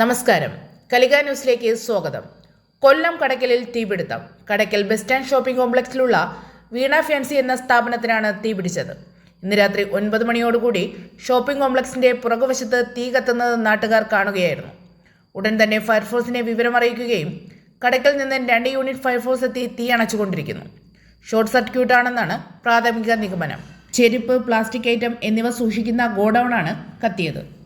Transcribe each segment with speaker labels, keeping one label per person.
Speaker 1: നമസ്കാരം. കലിക ന്യൂസിലേക്ക് സ്വാഗതം. കൊല്ലം കടക്കലിൽ തീപിടുത്തം. കടക്കൽ ബസ് സ്റ്റാൻഡ് ഷോപ്പിംഗ് കോംപ്ലക്സിലുള്ള വീണ ഫാൻസി എന്ന സ്ഥാപനത്തിനാണ് തീപിടിച്ചത്. ഇന്ന് രാത്രി ഒൻപത് മണിയോടുകൂടി ഷോപ്പിംഗ് കോംപ്ലക്സിന്റെ പുറകുവശത്ത് തീ കത്തുന്നത് നാട്ടുകാർ കാണുകയായിരുന്നു. ഉടൻ തന്നെ ഫയർഫോഴ്സിനെ വിവരമറിയിക്കുകയും കടക്കൽ നിന്ന് രണ്ട് യൂണിറ്റ് ഫയർഫോഴ്സ് എത്തി തീ അണച്ചുകൊണ്ടിരിക്കുന്നു. ഷോർട്ട് സർക്യൂട്ട് ആണെന്നാണ് പ്രാഥമിക നിഗമനം. ചെരുപ്പ് പ്ലാസ്റ്റിക് ഐറ്റം എന്നിവ സൂക്ഷിക്കുന്ന ഗോഡൌണാണ് കത്തിയത്.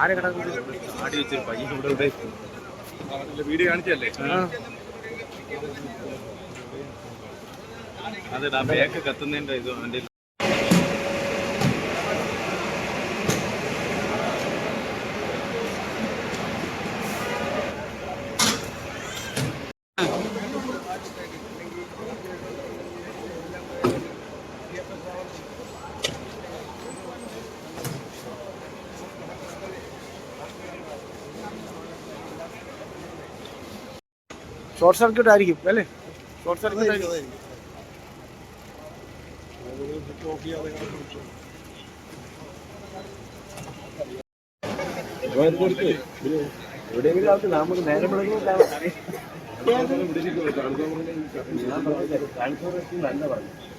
Speaker 2: ആരെ കിടക്കുന്നത്?
Speaker 3: ആടി വെച്ചൊരു പയ്യൻ ഇവിടെ ഇവിടെ വീഡിയോ കാണിച്ചല്ലേ അതെടാ ബേക്ക് കത്തുന്നതിന്റെ ഇത് അവന്റെ
Speaker 2: ഷോർട്ട് സർക്യൂട്ട് ആയിരിക്കും അല്ലേ? ഷോർട്ട് സർക്യൂട്ട് ആയിരിക്കും. എവിടെയെങ്കിലും ആൾക്ക് നമുക്ക് നേരം വിളക്കുന്നില്ല നല്ല പറഞ്ഞു